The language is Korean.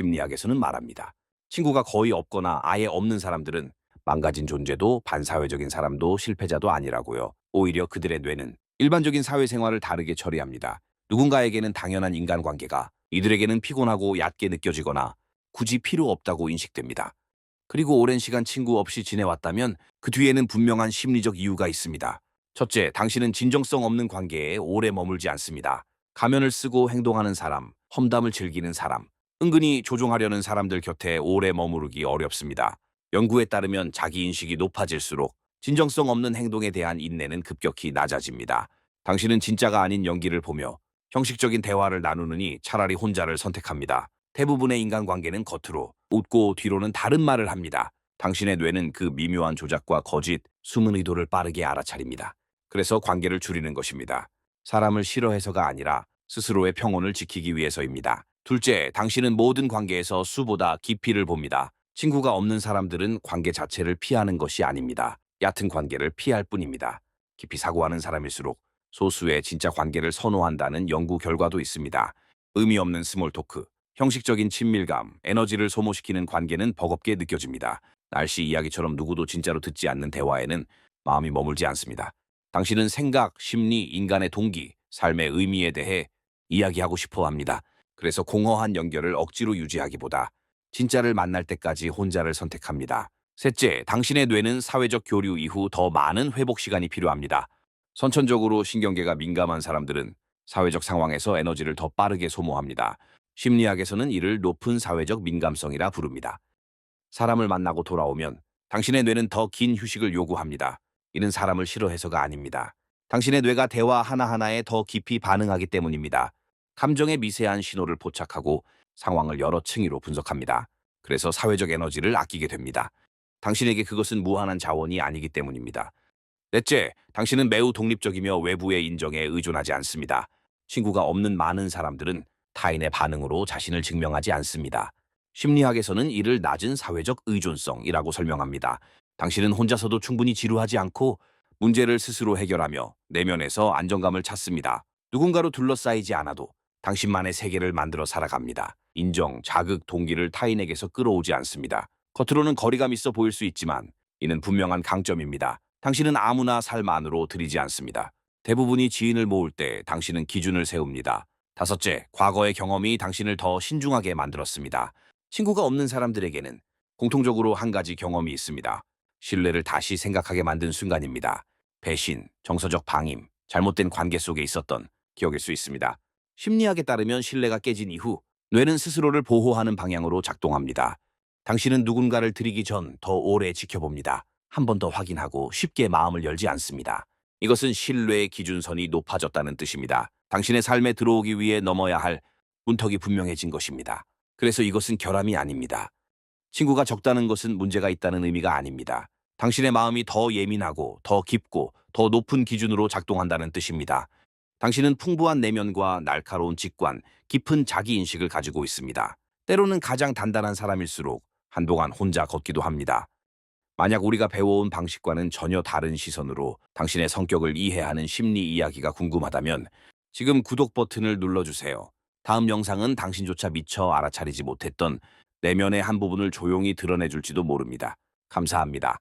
심리학에서는 말합니다. 친구가 거의 없거나 아예 없는 사람들은 망가진 존재도 반사회적인 사람도 실패자도 아니라고요. 오히려 그들의 뇌는 일반적인 사회생활을 다르게 처리합니다. 누군가에게는 당연한 인간관계가 이들에게는 피곤하고 얕게 느껴지거나 굳이 필요 없다고 인식됩니다. 그리고 오랜 시간 친구 없이 지내왔다면 그 뒤에는 분명한 심리적 이유가 있습니다. 첫째, 당신은 진정성 없는 관계에 오래 머물지 않습니다. 가면을 쓰고 행동하는 사람, 험담을 즐기는 사람, 은근히 조종하려는 사람들 곁에 오래 머무르기 어렵습니다. 연구에 따르면 자기 인식이 높아질수록 진정성 없는 행동에 대한 인내는 급격히 낮아집니다. 당신은 진짜가 아닌 연기를 보며 형식적인 대화를 나누느니 차라리 혼자를 선택합니다. 대부분의 인간관계는 겉으로 웃고 뒤로는 다른 말을 합니다. 당신의 뇌는 그 미묘한 조작과 거짓, 숨은 의도를 빠르게 알아차립니다. 그래서 관계를 줄이는 것입니다. 사람을 싫어해서가 아니라 스스로의 평온을 지키기 위해서입니다. 둘째, 당신은 모든 관계에서 수보다 깊이를 봅니다. 친구가 없는 사람들은 관계 자체를 피하는 것이 아닙니다. 얕은 관계를 피할 뿐입니다. 깊이 사고하는 사람일수록 소수의 진짜 관계를 선호한다는 연구 결과도 있습니다. 의미 없는 스몰 토크, 형식적인 친밀감, 에너지를 소모시키는 관계는 버겁게 느껴집니다. 날씨 이야기처럼 누구도 진짜로 듣지 않는 대화에는 마음이 머물지 않습니다. 당신은 생각, 심리, 인간의 동기, 삶의 의미에 대해 이야기하고 싶어 합니다. 그래서 공허한 연결을 억지로 유지하기보다 진짜를 만날 때까지 혼자를 선택합니다. 셋째, 당신의 뇌는 사회적 교류 이후 더 많은 회복 시간이 필요합니다. 선천적으로 신경계가 민감한 사람들은 사회적 상황에서 에너지를 더 빠르게 소모합니다. 심리학에서는 이를 높은 사회적 민감성이라 부릅니다. 사람을 만나고 돌아오면 당신의 뇌는 더 긴 휴식을 요구합니다. 이는 사람을 싫어해서가 아닙니다. 당신의 뇌가 대화 하나하나에 더 깊이 반응하기 때문입니다. 감정의 미세한 신호를 포착하고 상황을 여러 층위로 분석합니다. 그래서 사회적 에너지를 아끼게 됩니다. 당신에게 그것은 무한한 자원이 아니기 때문입니다. 넷째, 당신은 매우 독립적이며 외부의 인정에 의존하지 않습니다. 친구가 없는 많은 사람들은 타인의 반응으로 자신을 증명하지 않습니다. 심리학에서는 이를 낮은 사회적 의존성이라고 설명합니다. 당신은 혼자서도 충분히 지루하지 않고 문제를 스스로 해결하며 내면에서 안정감을 찾습니다. 누군가로 둘러싸이지 않아도 당신만의 세계를 만들어 살아갑니다. 인정, 자극, 동기를 타인에게서 끌어오지 않습니다. 겉으로는 거리감 있어 보일 수 있지만 이는 분명한 강점입니다. 당신은 아무나 삶 안으로 들이지 않습니다. 대부분이 지인을 모을 때 당신은 기준을 세웁니다. 다섯째, 과거의 경험이 당신을 더 신중하게 만들었습니다. 친구가 없는 사람들에게는 공통적으로 한 가지 경험이 있습니다. 신뢰를 다시 생각하게 만든 순간입니다. 배신, 정서적 방임, 잘못된 관계 속에 있었던 기억일 수 있습니다. 심리학에 따르면 신뢰가 깨진 이후 뇌는 스스로를 보호하는 방향으로 작동합니다. 당신은 누군가를 들이기 전 더 오래 지켜봅니다. 한 번 더 확인하고 쉽게 마음을 열지 않습니다. 이것은 신뢰의 기준선이 높아졌다는 뜻입니다. 당신의 삶에 들어오기 위해 넘어야 할 문턱이 분명해진 것입니다. 그래서 이것은 결함이 아닙니다. 친구가 적다는 것은 문제가 있다는 의미가 아닙니다. 당신의 마음이 더 예민하고 더 깊고 더 높은 기준으로 작동한다는 뜻입니다. 당신은 풍부한 내면과 날카로운 직관, 깊은 자기인식을 가지고 있습니다. 때로는 가장 단단한 사람일수록 한동안 혼자 걷기도 합니다. 만약 우리가 배워온 방식과는 전혀 다른 시선으로 당신의 성격을 이해하는 심리 이야기가 궁금하다면 지금 구독 버튼을 눌러주세요. 다음 영상은 당신조차 미처 알아차리지 못했던 내면의 한 부분을 조용히 드러내줄지도 모릅니다. 감사합니다.